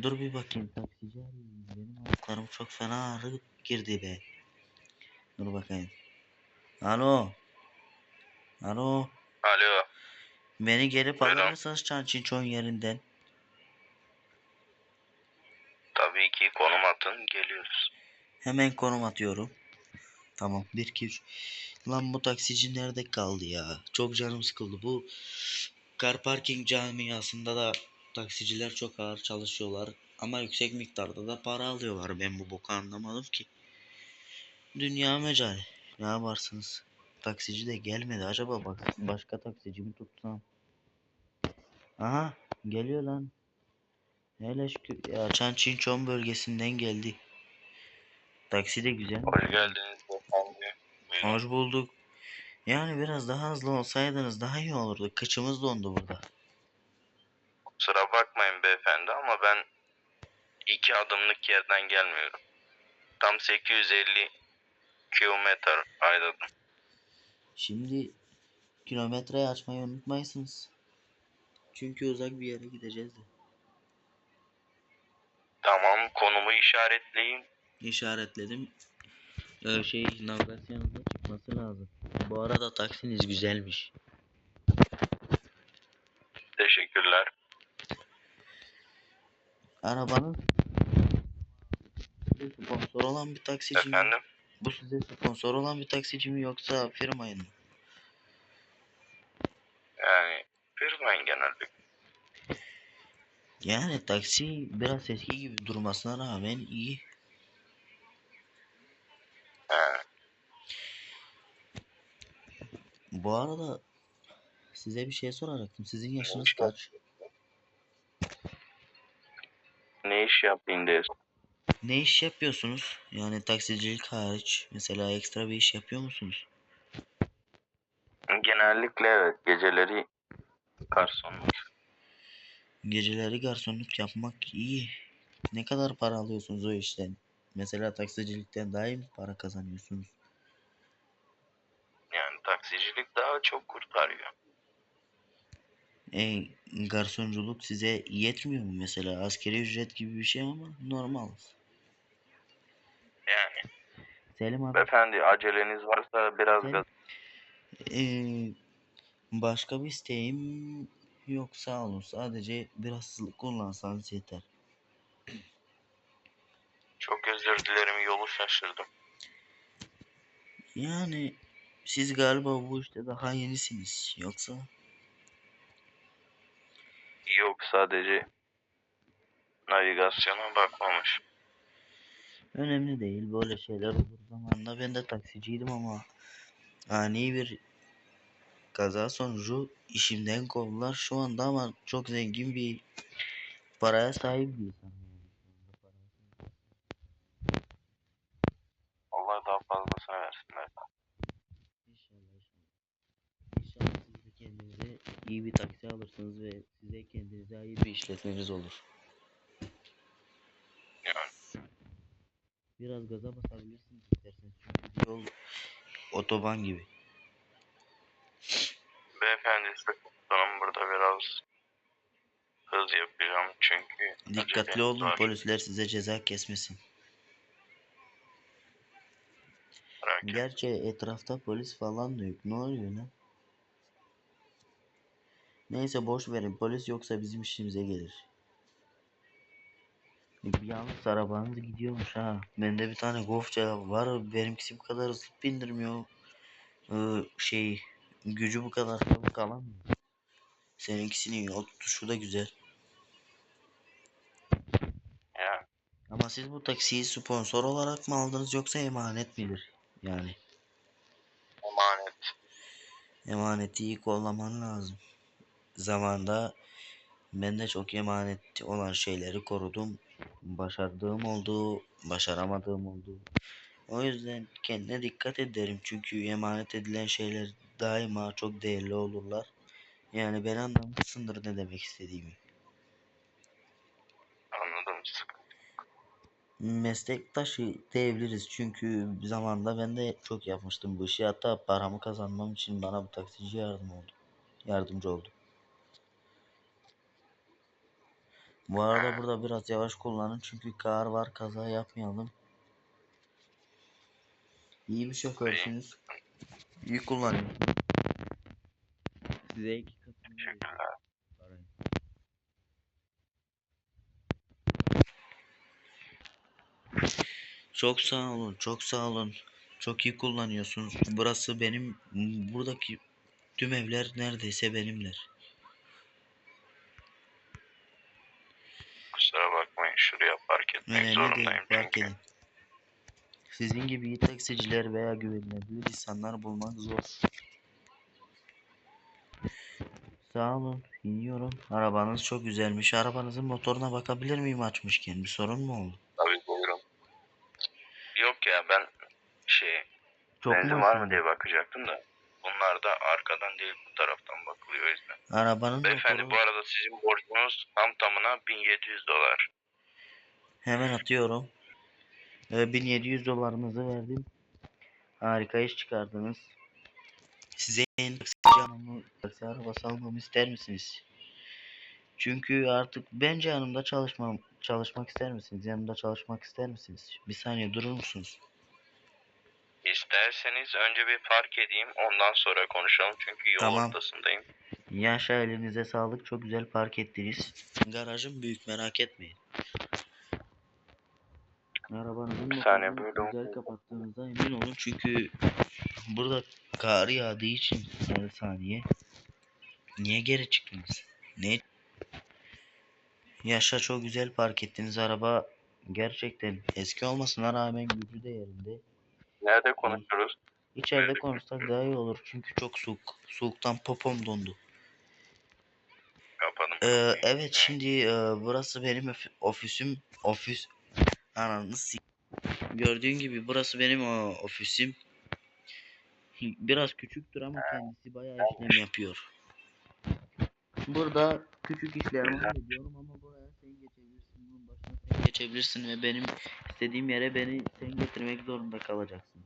Dur bir bakayım taksici. Benim ayaklarım çok fena ağrı girdi be. Dur bakayım. Alo. Alo. Alo. Beni gelip alır mısınız Çançinçon yerinden? Tabii ki konum atın geliyoruz. Hemen konum atıyorum. Tamam 1 2 3. Lan bu taksici nerede kaldı ya? Çok canım sıkıldı. Bu car parking camiasında da taksiciler çok ağır çalışıyorlar. Ama yüksek miktarda da para alıyorlar. Ben bu boku anlamadım ki. Dünya mecal. Ne yaparsınız? Taksici de gelmedi. Acaba bak başka taksici mi tutsam? Aha geliyor lan. Hele şükür ya Çançinçon bölgesinden geldi. Taksi de güzel. Hoş geldiniz. Hoş bulduk. Yani biraz daha hızlı olsaydınız daha iyi olurdu. Kıçımız dondu burada. Kusura bakmayın beyefendi ama ben iki adımlık yerden gelmiyorum. Tam 850 kilometre ayladım. Şimdi kilometreyi açmayı unutmayasınız. Çünkü uzak bir yere gideceğiz de. Tamam konumu işaretleyin. İşaretledim. Ee, şey navigasyonunuzda çıkması lazım. Bu arada taksiniz güzelmiş. Teşekkürler. Arabanın size sponsor olan bir taksici mi? Efendim? Bu size sponsor olan bir taksici mi yoksa firmayın mı? Yani firmayın genellikle. Yani taksi biraz eski gibi durmasına rağmen iyi. He. Bu arada size bir şey soracaktım. Sizin yaşınız Hoş geldin. kaç? Ne iş diye. Ne iş yapıyorsunuz? Yani taksicilik hariç mesela ekstra bir iş yapıyor musunuz? Genellikle evet geceleri garsonluk. Geceleri garsonluk yapmak iyi. Ne kadar para alıyorsunuz o işten? Mesela taksicilikten daha iyi mi para kazanıyorsunuz? Yani taksicilik daha çok kurtarıyor. E, garsonculuk size yetmiyor mu mesela? Askeri ücret gibi bir şey ama normal. Yani Selim abi. beyefendi aceleniz varsa biraz Selim- gaz Ee, başka bir isteğim yok sağ olun. Sadece biraz hızlı kullansanız yeter. Çok özür dilerim yolu şaşırdım. Yani siz galiba bu işte daha yenisiniz. Yoksa Yok sadece navigasyona bakmamış. önemli değil. Böyle şeyler olur zamanında. Ben de taksiciydim ama ani bir kaza sonucu işimden kovdular. Şu anda ama çok zengin bir paraya sahip bir insanım. Allah daha fazlasını versin beyefendi. İnşallah inşallah. İnşallah siz de kendinize iyi bir taksi alırsınız ve size kendinize iyi bir işletmeniz olur. Biraz gaza basabilirsiniz isterseniz. Çünkü yol otoban gibi. beyefendi sıkıntım burada biraz hız yapacağım çünkü Dikkatli olun var. polisler size ceza kesmesin. Gerçi etrafta polis falan da yok. Ne oluyor lan? Neyse boş verin. Polis yoksa bizim işimize gelir. Yalnız arabanız gidiyormuş ha. Bende bir tane Golfça var. Benimkisi bu kadar hızlı bindirmiyor. Ee, şey gücü bu kadar çabuk alamıyor. Seninkisinin yol tutuşu da güzel. Ama siz bu taksiyi sponsor olarak mı aldınız yoksa emanet midir? Yani emanet. emaneti iyi kollaman lazım. Zamanında ben de çok emanet olan şeyleri korudum. Başardığım oldu, başaramadığım oldu. O yüzden kendine dikkat ederim çünkü emanet edilen şeyler daima çok değerli olurlar. Yani ben anlamışsındır ne demek istediğimi. Anladım. Meslektaşı diyebiliriz çünkü zamanında ben de çok yapmıştım bu işi. Hatta paramı kazanmam için bana bu taksici yardım oldu. Yardımcı oldu. Bu arada burada biraz yavaş kullanın çünkü kar var kaza yapmayalım. İyi bir şoförsünüz. İyi kullanıyorsunuz. Size iki katını Teşekkürler. Çok sağ olun, çok sağ olun. Çok iyi kullanıyorsunuz. Burası benim, buradaki tüm evler neredeyse benimler. Kusura bakmayın değil, zorundayım fark edin. Sizin gibi iyi taksiciler veya güvenilebilir insanlar bulmak zor. Sağ olun, iniyorum. Arabanız çok güzelmiş. Arabanızın motoruna bakabilir miyim açmışken? Bir sorun mu oldu? Tabii buyurun. Yok ya ben şey Çok benzin var mı diye bakacaktım da. Bunlar da arkadan değil bu taraftan bakılıyor o yüzden. Arabanın Beyefendi motoru bu arada sizin borcunuz tam tamına 1700 dolar. Hemen atıyorum. Ee, 1700 dolarınızı verdim. Harika iş çıkardınız. Size en canımı, arabası almamı ister misiniz? Çünkü artık bence yanımda çalışmam, çalışmak ister misiniz? Yanımda çalışmak ister misiniz? Bir saniye durur musunuz? İsterseniz önce bir park edeyim ondan sonra konuşalım çünkü yol Tamam. ortasındayım. Yaşa elinize sağlık. Çok güzel park ettiniz. Garajım büyük merak etmeyin. Arabanızın Bir saniye, buyurun. güzel kapattığınıza emin olun çünkü burada kar yağdığı için her saniye. Niye geri çıktınız? Ne? Yaşa çok güzel park ettiniz araba gerçekten eski olmasına rağmen gücü de yerinde. Nerede konuşuruz? İçeride konuşsak daha iyi olur çünkü çok soğuk. Soğuktan popom dondu. Kapadım. Ee, evet şimdi e, burası benim ofi- ofisim. Ofis ananı s- Gördüğün gibi burası benim o, ofisim. Biraz küçüktür ama kendisi bayağı işlem yapıyor. Burada küçük işlerimi hallediyorum ama buraya sen geçebilirsin. Bunun başına sen geçebilirsin ve benim istediğim yere beni sen getirmek zorunda kalacaksın.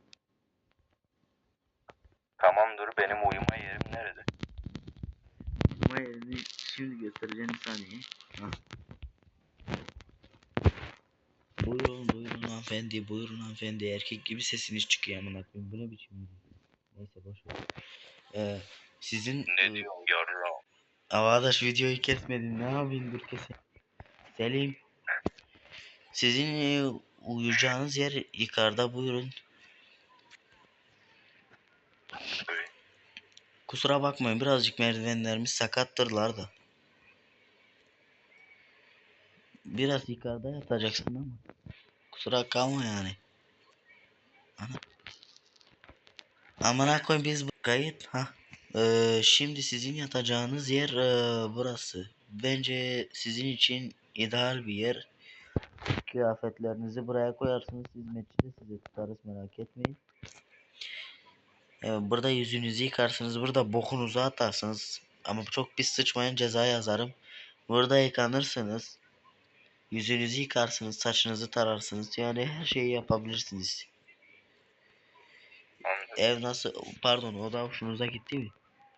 Tamamdır benim uyuma yerim nerede? Ama yerini şimdi göstereceğim bir saniye. Buyurun buyurun hanımefendi buyurun hanımefendi erkek gibi sesiniz çıkıyor amına koyayım bu ne biçim? Neyse boş ver. Ee, sizin Ne e, diyorsun yarram? Avadaş videoyu kesmedin ne yapayım dur kesin. Selim sizin e, uyuyacağınız yer yukarıda buyurun. Evet. Kusura bakmayın birazcık merdivenlerimiz sakattırlar da. Biraz yukarıda yatacaksın ama. Kusura kalma yani. Ana. Amına koyayım biz bu kayıt ha. Ee, şimdi sizin yatacağınız yer ee, burası. Bence sizin için ideal bir yer. Kıyafetlerinizi buraya koyarsınız. Hizmetçi size tutarız merak etmeyin. Ee, burada yüzünüzü yıkarsınız. Burada bokunuzu atarsınız. Ama çok pis sıçmayın ceza yazarım. Burada yıkanırsınız. Yüzünüzü yıkarsınız. Saçınızı tararsınız. Yani her şeyi yapabilirsiniz. Ev nasıl? Pardon o da hoşunuza gitti mi?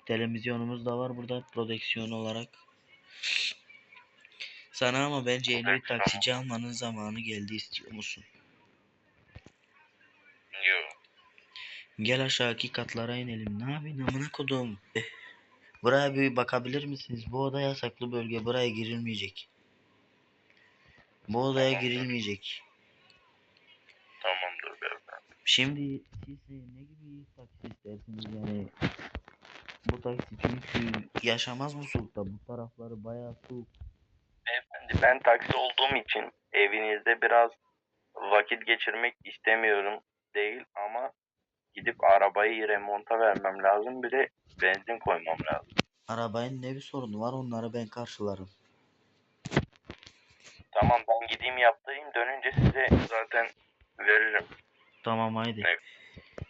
Televizyonumuz da var burada prodüksiyon olarak. Sana ama bence yeni bir taksici almanın zamanı geldi istiyor musun? Yok. Gel aşağıki katlara inelim. Ne yapayım amına kodum? Eh, Buraya bir bakabilir misiniz? Bu oda yasaklı bölge. Buraya girilmeyecek. Bu Tamamdır. girilmeyecek. Tamamdır beyefendi. Şimdi siz e, ne gibi taksi istersiniz yani? Bu taksi çünkü yaşamaz bu soğukta. Bu tarafları bayağı soğuk. Beyefendi ben taksi olduğum için evinizde biraz vakit geçirmek istemiyorum değil ama gidip arabayı remonta vermem lazım bir de benzin koymam lazım. Arabanın ne bir sorunu var onları ben karşılarım. Tamam ben gideyim yaptırayım dönünce size zaten veririm. Tamam haydi. Evet.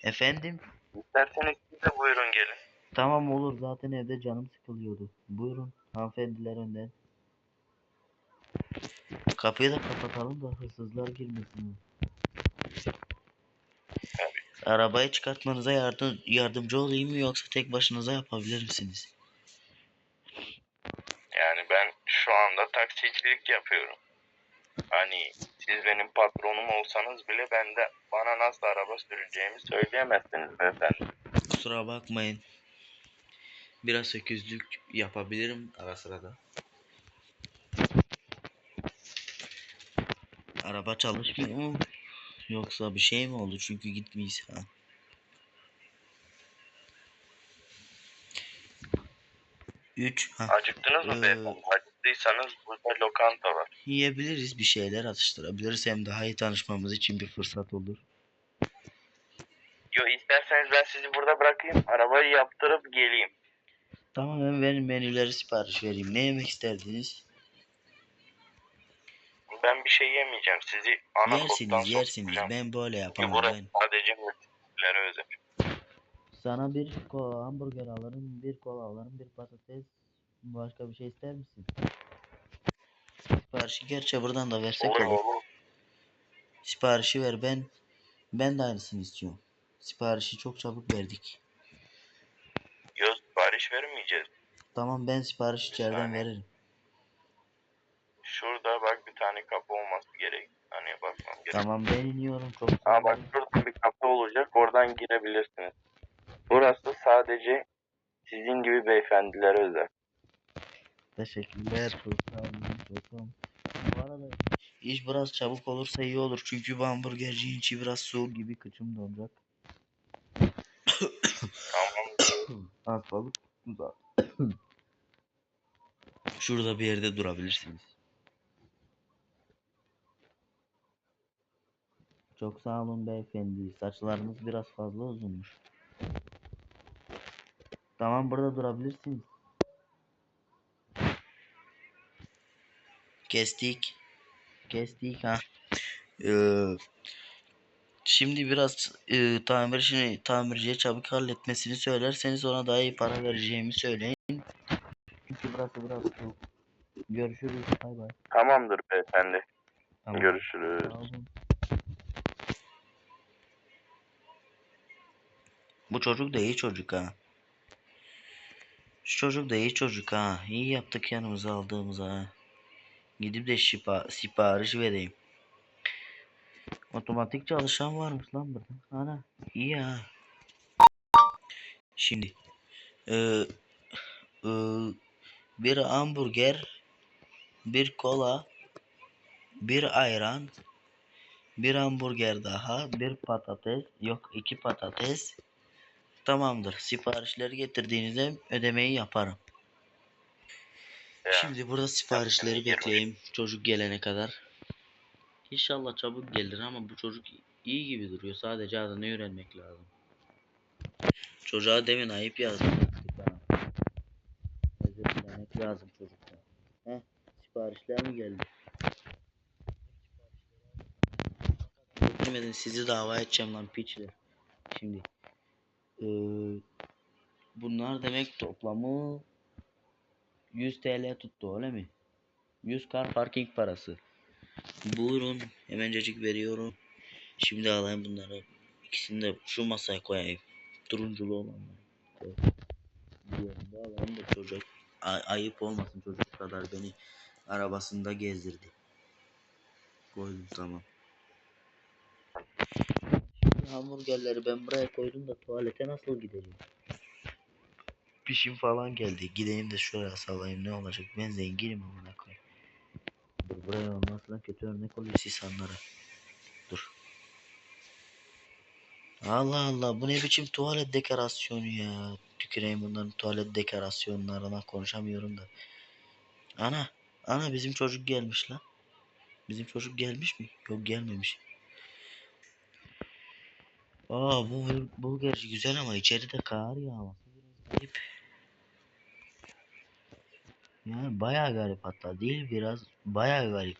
Efendim? İsterseniz siz de buyurun gelin. Tamam olur zaten evde canım sıkılıyordu. Buyurun hanımefendiler önden. Kapıyı da kapatalım da hırsızlar girmesin. Arabayı çıkartmanıza yardım yardımcı olayım mı yoksa tek başınıza yapabilir misiniz? Yani ben şu anda taksici taksilik yapıyorum. Hani siz benim patronum olsanız bile ben de bana nasıl araba süreceğimi söyleyemezsiniz beyefendi. Kusura bakmayın. Biraz öküzlük yapabilirim ara sırada. Araba çalışmıyor mu? Yoksa bir şey mi oldu? Çünkü gitmeyiz ha. Üç. Ha. Acıktınız mı Ee, beyefendi? Acıktıysanız burada lokanta var. Yiyebiliriz bir şeyler atıştırabiliriz. Hem daha iyi tanışmamız için bir fırsat olur. Yo isterseniz ben sizi burada bırakayım. Arabayı yaptırıp geleyim. Tamam ben benim menüleri sipariş vereyim. Ne yemek isterdiniz? Ben bir şey yemeyeceğim. Sizi ana Yersiniz yersiniz. sokacağım. Ben böyle yapamam. burası Ben. sadece özel. Sana bir hamburger alırım, bir kola alırım, bir patates. Başka bir şey ister misin? Siparişi gerçi buradan da versek Olur olur. Siparişi ver ben. Ben de aynısını istiyorum. Siparişi çok çabuk verdik. Yo sipariş vermeyeceğiz. Tamam ben sipariş Bir içeriden saniye. veririm. Şurada bak bir tane kapı olması gerek. Hani bakmam gerek. Tamam ben iniyorum çok Aa bak şurada bir kapı olacak. Oradan girebilirsiniz. Burası sadece sizin gibi beyefendilere özel. Teşekkürler. Sağ olun. Bu arada iş biraz çabuk olursa iyi olur. Çünkü bu hamburgercinin içi biraz soğuk gibi kıçım donacak. Tamam. Hastalık uzak. Şurada bir yerde durabilirsiniz. Çok sağ olun beyefendi. Saçlarınız biraz fazla uzunmuş. Tamam burada durabilirsiniz. Kestik. Kestik ha. Ee, şimdi biraz e, tamir işini tamirciye çabuk halletmesini söylerseniz ona daha iyi para vereceğimi söyleyin. Çünkü burası biraz soğuk. Görüşürüz. Bay bay. Tamamdır beyefendi. Tamam. Görüşürüz. Bu çocuk da iyi çocuk ha. Şu çocuk da iyi çocuk ha. İyi yaptık yanımıza aldığımıza ha. Gidip de şipa, sipariş vereyim. Otomatik çalışan varmış lan burada. Ana iyi ha. Şimdi eee, eee, bir hamburger, bir kola, bir ayran, bir hamburger daha, bir patates, yok iki patates. Tamamdır. Siparişleri getirdiğinizde ödemeyi yaparım. Şimdi burada siparişleri bekleyeyim çocuk gelene kadar. İnşallah çabuk gelir ama bu çocuk iyi gibi duruyor. Sadece adını öğrenmek lazım. Çocuğa demin ayıp yazdım. Özür dilemek lazım çocuktan. Heh, siparişler mi geldi? Beklemedin sizi dava edeceğim lan piçler. Şimdi eee, bunlar demek toplamı 100 TL tuttu öyle mi? 100 kar parking parası. Buyurun hemencecik veriyorum. Şimdi alayım bunları. İkisini de şu masaya koyayım. Turunculu olanları. Diğerini de alayım da çocuk. Ay- ayıp olmasın çocuk kadar beni arabasında gezdirdi. Koydum tamam. Şimdi hamburgerleri ben buraya koydum da tuvalete nasıl gideceğim? Pişim falan geldi. Gideyim de şuraya salayım ne olacak? Ben zenginim amına koyayım. Dur buraya olmasına kötü örnek oluyor insanlara. Dur. Allah Allah bu ne biçim tuvalet dekorasyonu ya. Tüküreyim bunların tuvalet dekorasyonlarına konuşamıyorum da. Ana, ana bizim çocuk gelmiş lan. Bizim çocuk gelmiş mi? Yok gelmemiş. Aa bu bul- bulgarcı güzel ama içeride kar yağması biraz garip. Yani bayağı garip hatta değil biraz bayağı garip.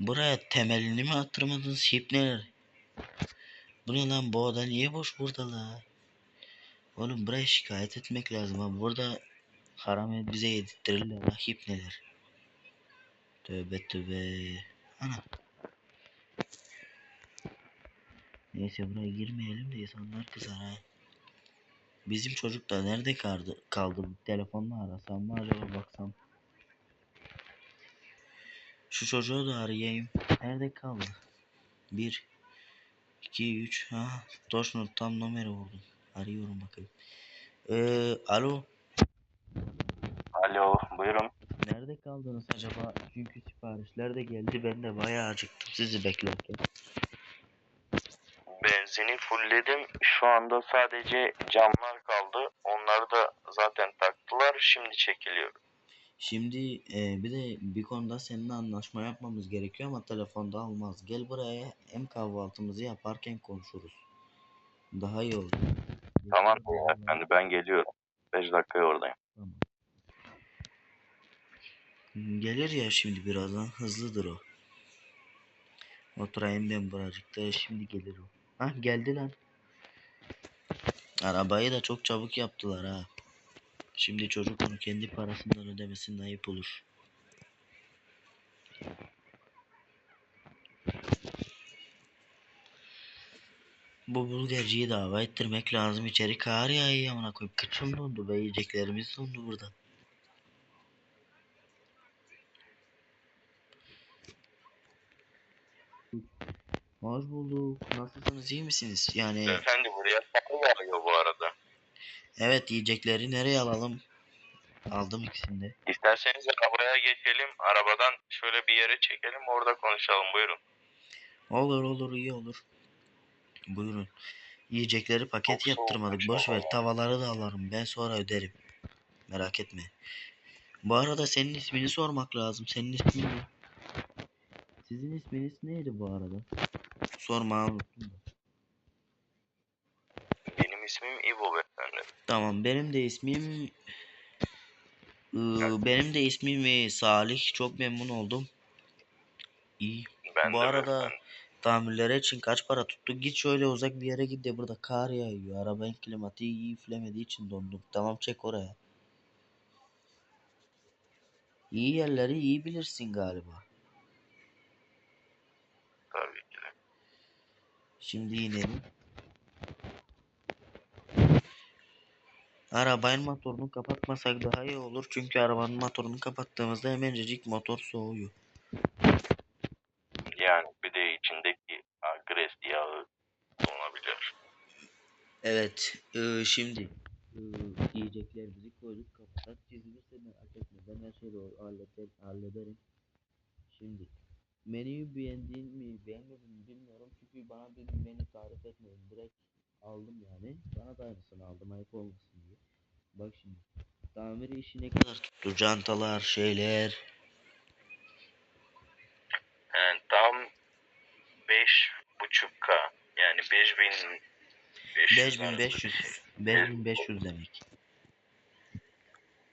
Buraya temelini mi attırmadınız hipneler? Bu ne lan bu oda niye boş burada la? Oğlum buraya şikayet etmek lazım. Burada haram bize yedirttirirler ha hipneler. Tövbe tövbe. Ana. Neyse buraya girmeyelim de insanlar kızar ha. Bizim çocuk da nerede kaldı? Kaldı? Telefonla arasam mı acaba baksam. Şu çocuğu da arayayım. Nerede kaldı? 1 2 3 ha Doşnur tam numara vurdum. Arıyorum bakayım. Ee, alo. Alo buyurun. Nerede kaldınız acaba? Çünkü siparişler de geldi. Ben de bayağı acıktım sizi beklerken. Benzini fullledim. Şu anda sadece camlar kaldı. Onları da zaten taktılar. Şimdi çekiliyor. Şimdi e, bir de bir konuda seninle anlaşma yapmamız gerekiyor ama telefonda olmaz. Gel buraya hem kahvaltımızı yaparken konuşuruz. Daha iyi olur. Tamam beyefendi ben geliyorum. 5 dakikaya oradayım. Tamam. Gelir ya şimdi birazdan hızlıdır o. Oturayım ben buracıkta şimdi gelir o. Hah geldi lan. Arabayı da çok çabuk yaptılar ha. Şimdi çocuk onu kendi parasından ödemesinin ayıp olur. Bu bulgarcıyı dava ettirmek lazım. İçeri kar yağıyor amına koyup kıçım dondu ve yiyeceklerimiz dondu burada. Hoş bulduk. Nasılsınız? iyi misiniz? Yani Beyefendi buraya saklı yağıyor bu arada. evet yiyecekleri nereye alalım? Aldım ikisini de. İsterseniz arabaya geçelim. Arabadan şöyle bir yere çekelim. Orada konuşalım. Buyurun. Olur olur iyi olur. Buyurun. Yiyecekleri paket Çok soğuk, yaptırmadık. çok Boş ver. soğuk. Tavaları da alırım. Ben sonra öderim. Merak etme. Bu arada senin ismini sormak lazım. Senin ismin ne? Sizin isminiz neydi bu arada? Sorma da. Benim ismim İbo beyefendi. Tamam benim de ismim Iı, benim de ismim Salih. Çok memnun oldum. İyi. Ben Bu arada beyefendi. tamirlere için kaç para tuttu? Git şöyle uzak bir yere git de burada kar yağıyor. Arabanın klimatiği iyi üflemediği için donduk. Tamam çek oraya. İyi yerleri iyi bilirsin galiba. Tabii ki de. Şimdi inelim. Arabanın motorunu kapatmasak daha iyi olur. Çünkü arabanın motorunu kapattığımızda hemencecik motor soğuyor. Yani bir de içindeki agres yağı donabilir. Evet. eee, şimdi eee, yiyeceklerimizi koyduk. Kapılar çizilirse. Ben her şeyi halleder, hallederim. Şimdi menüyü beğendin mi beğenmedin mi bilmiyorum. Çünkü bana bir menü tarif etmedin. Direkt aldım yani. Bana da aynısını aldım. Ayıp olmasın diye. Bak şimdi. Tamir işi ne kadar tuttu? Cantalar, şeyler. Yani tam 5.5K yani 5000 5500. 5500 demek.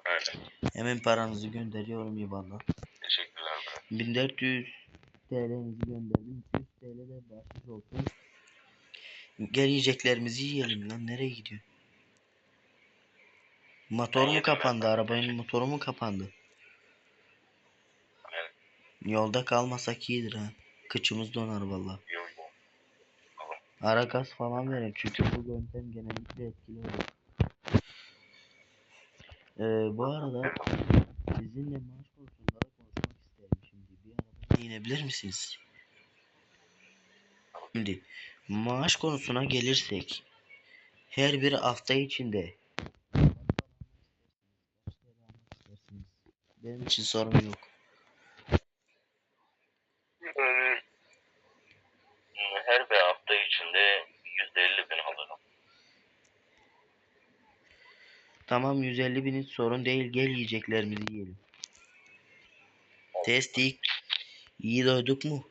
Aynen. Hemen paranızı gönderiyorum IBAN'dan. Teşekkürler. be. 1400 TL'nizi gönderdim. 200 TL de bahşiş olsun. Gel yiyeceklerimizi yiyelim lan. Nereye gidiyor? Motor mu kapandı? Arabanın motoru mu kapandı? Aynen. Yolda kalmasak iyidir ha. Kıçımız donar valla. Ara gaz falan verin çünkü bu yöntem genellikle etkili olur. Ee, bu arada sizinle maaş konusunda da konuşmak isterim şimdi. Bir araba inebilir misiniz? Şimdi maaş konusuna gelirsek her bir hafta içinde benim için sorun yok. Yani her bir hafta içinde 150 bin alırım. Tamam 150 bin hiç sorun değil. Gel yiyeceklerimizi yiyelim. Testik. İyi doyduk mu?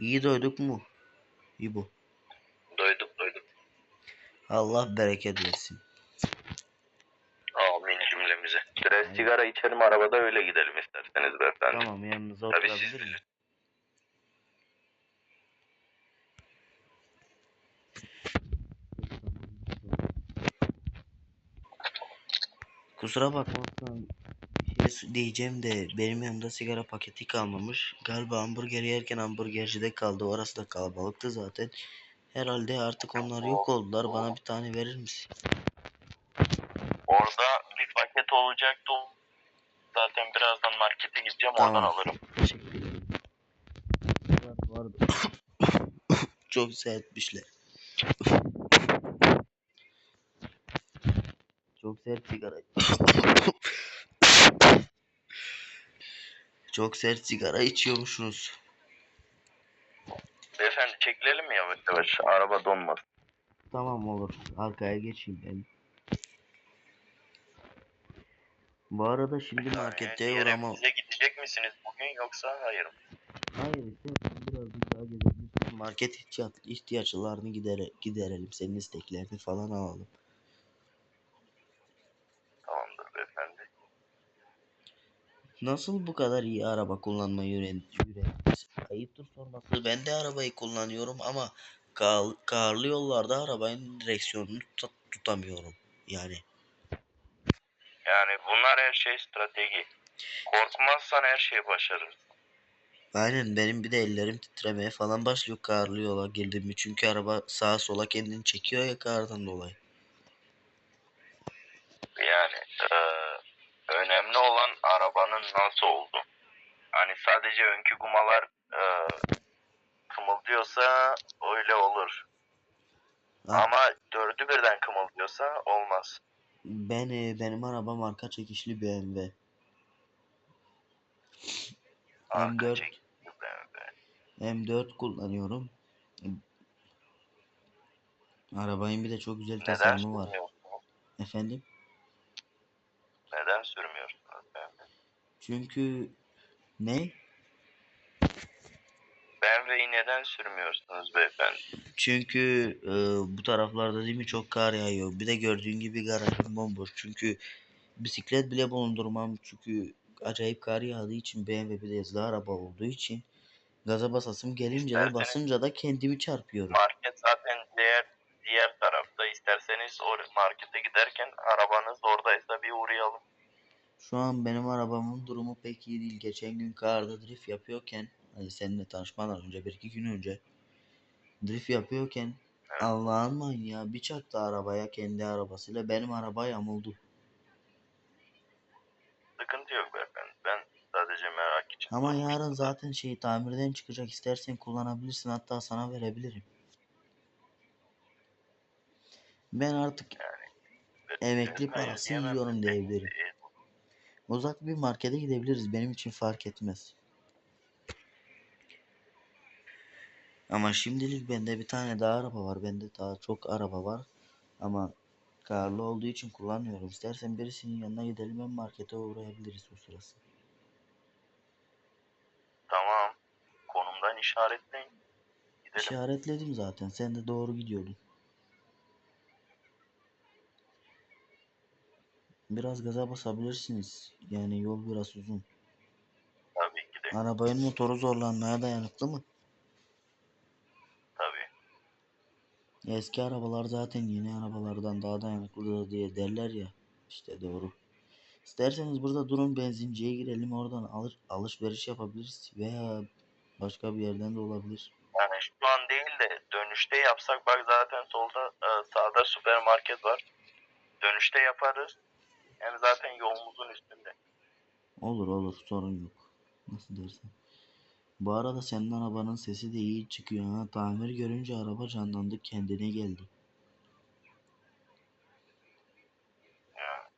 İyi doyduk mu? İyi bu. Doyduk doyduk. Allah bereket versin. Amin cümlemize. Biraz sigara içelim arabada öyle gidelim isterseniz beyefendi. Tamam yanınıza oturabilir miyim? Kusura bir şey diyeceğim de benim yanımda sigara paketi kalmamış. Galiba hamburger yerken hamburgercide kaldı. Orası da kalabalıktı zaten. Herhalde artık onlar yok oldular. Bana bir tane verir misin? Orada bir paket olacaktı. Zaten birazdan markete gideceğim Tamam. oradan alırım. Teşekkür ederim. Var, vardı. Çok sertmişler. Çok sert sigara. Çok sert sigara içiyormuşsunuz. Beyefendi çekilelim mi yavaş yavaş? Araba donmasın. Tamam olur. Arkaya geçeyim ben. Bu arada şimdi markette uğrama... Bize gidecek misiniz bugün yoksa hayır mı? Hayır istersen biraz daha gezebilirsin. Market ihtiyaç, ihtiyaçlarını gidere, giderelim. Senin isteklerini falan alalım. Tamamdır beyefendi. Nasıl bu kadar iyi araba kullanmayı öğren- öğrendiniz? Ayıptır sorması. Ben de arabayı kullanıyorum ama kar, karlı yollarda arabanın direksiyonunu tut- tutamıyorum. Yani Yani bunlar her şey strateji. Korkmazsan her şeyi başarırsın. aynen benim bir de ellerim titremeye falan başlıyor karlı yola girdim mi. Çünkü araba sağa sola kendini çekiyor ya kardan dolayı. Yani eee, önemli olan arabanın nasıl olduğu. Hani sadece önkü gumalar eee kımıldıyorsa öyle olur. Ha. Ama dördü birden kımıldıyorsa olmaz. Ben e, benim araba marka çekişli BMW. Arka M4 çek. BMW. M4 kullanıyorum. Arabanın bir de çok güzel tasarımı var. Efendim? Neden sürmüyorsunuz? BMW? Çünkü ne? BMW'yi neden sürmüyorsunuz beyefendi? Çünkü e, bu taraflarda değil mi çok kar yağıyor. Bir de gördüğün gibi garajım bomboş. Çünkü bisiklet bile bulundurmam. Çünkü acayip kar yağdığı için BMW bir de hızlı araba olduğu için gaza basasım gelince de basınca da kendimi çarpıyorum. Market zaten diğer diğer tarafta. İsterseniz o markete giderken uğrayalım. Şu an benim arabamın durumu pek iyi değil. Geçen gün karda drift yapıyorken hani seninle tanışmadan önce bir iki gün önce drift yapıyorken. Allah'ın manyağı bir çaktı arabaya kendi arabasıyla benim araba yamuldu. Sıkıntı yok beyefendi. Ben sadece merak için. Ama yarın zaten şey tamirden çıkacak istersen kullanabilirsin hatta sana verebilirim. Ben artık emekli Hayır, parası yiyorum diyebilirim. Uzak bir markete gidebiliriz benim için fark etmez. Ama şimdilik bende bir tane daha araba var. Bende daha çok araba var. Ama karlı olduğu için kullanmıyorum. İstersen birisinin yanına gidelim hem markete uğrayabiliriz o sırası. Tamam. Konumdan işaretleyin. Gidelim. İşaretledim zaten. Sen de doğru gidiyordun. Biraz gaza basabilirsiniz. Yani yol biraz uzun. Tabii ki de. Arabanın motoru zorlanmaya dayanıklı mı? Tabii. Eski arabalar zaten yeni arabalardan daha dayanıklıdır diye derler ya. İşte doğru. İsterseniz burada durun benzinciye girelim oradan alır, alışveriş yapabiliriz veya başka bir yerden de olabilir. Yani şu an değil de dönüşte yapsak bak zaten solda e, sağda süpermarket var. Dönüşte yaparız. Hem zaten yolumuzun üstünde. Olur olur sorun yok. Nasıl dersen. Bu arada senin arabanın sesi de iyi çıkıyor ha. Tamir görünce araba canlandı kendine geldi. Ya,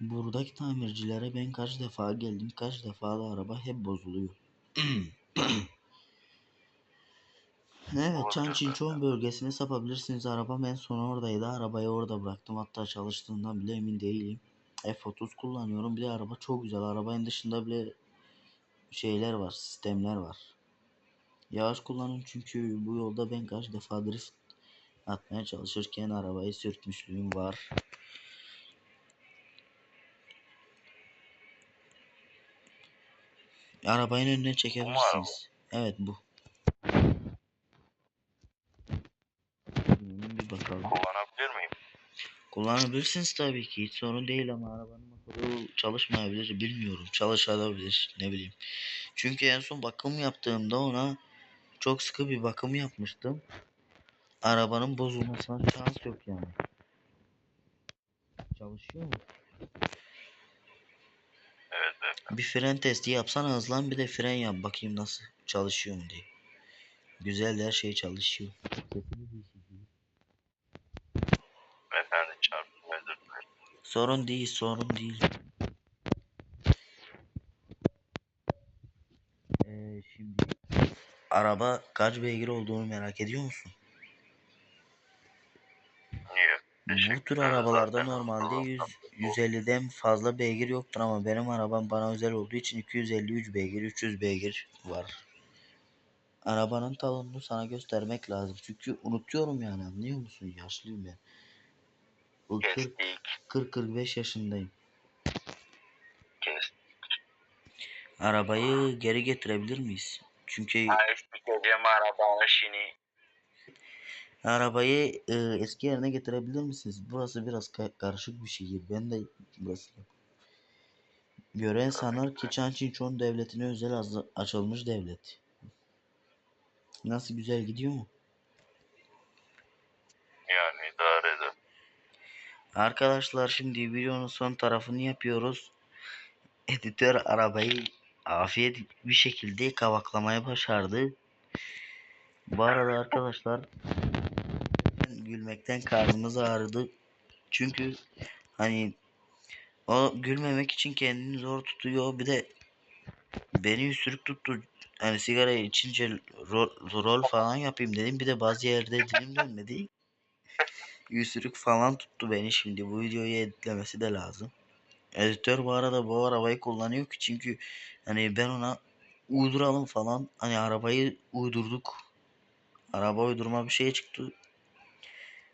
Buradaki tamircilere ben kaç defa geldim kaç defa da araba hep bozuluyor. Evet, Doğru Çan diyorsun Çinçon bölgesine sapabilirsiniz. Arabam en son oradaydı. Arabayı orada bıraktım. Hatta çalıştığından bile emin değilim. F30 kullanıyorum. Bir de araba çok güzel. Arabanın dışında bile şeyler var, sistemler var. Yavaş kullanın çünkü bu yolda ben kaç defa drift atmaya çalışırken arabayı sürtmüşlüğüm var. Arabanın önüne çekebilirsiniz. Evet bu. Hmm, Bir bakalım. kullanabilir miyim? Kullanabilirsiniz tabii ki. Hiç sorun değil ama arabanın motoru çalışmayabilir. Bilmiyorum. Çalışabilir. Ne bileyim. Çünkü en son bakım yaptığımda ona çok sıkı bir bakım yapmıştım. Arabanın bozulmasına şans yok yani. Çalışıyor mu? Evet evet. Bir fren testi yapsana hızlan bir de fren yap bakayım nasıl çalışıyor mu diye. Güzel her şey çalışıyor. Efendim çarptım özür dilerim. Sorun değil sorun değil. Ee, şimdi araba kaç beygir olduğunu merak ediyor musun? Niye? Bu tür arabalarda normalde Allah'tan 100 bu- 150'den fazla beygir yoktur ama benim arabam bana özel olduğu için 253 beygir, 300 beygir var. Arabanın talonunu sana göstermek lazım. Çünkü unutuyorum yani anlıyor musun? Yaşlıyım ben. Bu 40 Kestik. 40-45 yaşındayım. Arabayı geri getirebilir miyiz? Çünkü arabayı e, eski yerine getirebilir misiniz? Burası biraz ka- karışık bir şehir. Ben de burası. Gören sanar ki Çançinçon devletine özel açılmış devlet. Nasıl güzel gidiyor mu? Yani idare eder. Arkadaşlar şimdi videonun son tarafını yapıyoruz. Editör arabayı afiyet bir şekilde kavaklamaya başardı. Bu arada arkadaşlar gülmekten karnımız ağrıdı. Çünkü hani o gülmemek için kendini zor tutuyor. Bir de beni üstürük tuttu. Hani sigara içince rol, rol falan yapayım dedim. Bir de bazı yerde dilim dönmedi. Üstürük falan tuttu beni şimdi. Bu videoyu editlemesi de lazım. Editör bu arada bu arabayı kullanıyor ki çünkü hani ben ona uyduralım falan hani arabayı uydurduk. Araba uydurma bir şey çıktı.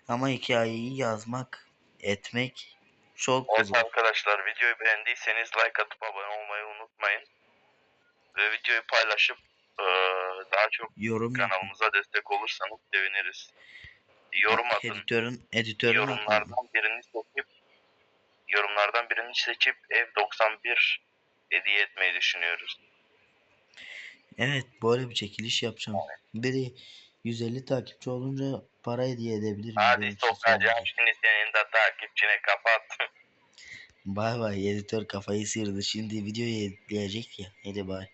Ama hikayeyi yazmak, etmek çok Evet zor. arkadaşlar videoyu beğendiyseniz like atıp abone olmayı unutmayın. Ve videoyu paylaşıp daha çok Yorum yapın. kanalımıza destek olursanız seviniriz. Yorum atın. Editörün, editörün atın. Yorumlardan birini seçip yorumlardan birini seçip ev 91 hediye etmeyi düşünüyoruz. Evet böyle bir çekiliş yapacağım. Biri 150 takipçi olunca para hediye edebilirim. Hadi sokacağım şimdi senin de takipçine kapat. Bay bay editör kafayı sıyırdı. Şimdi videoyu editleyecek ya. Hadi bay.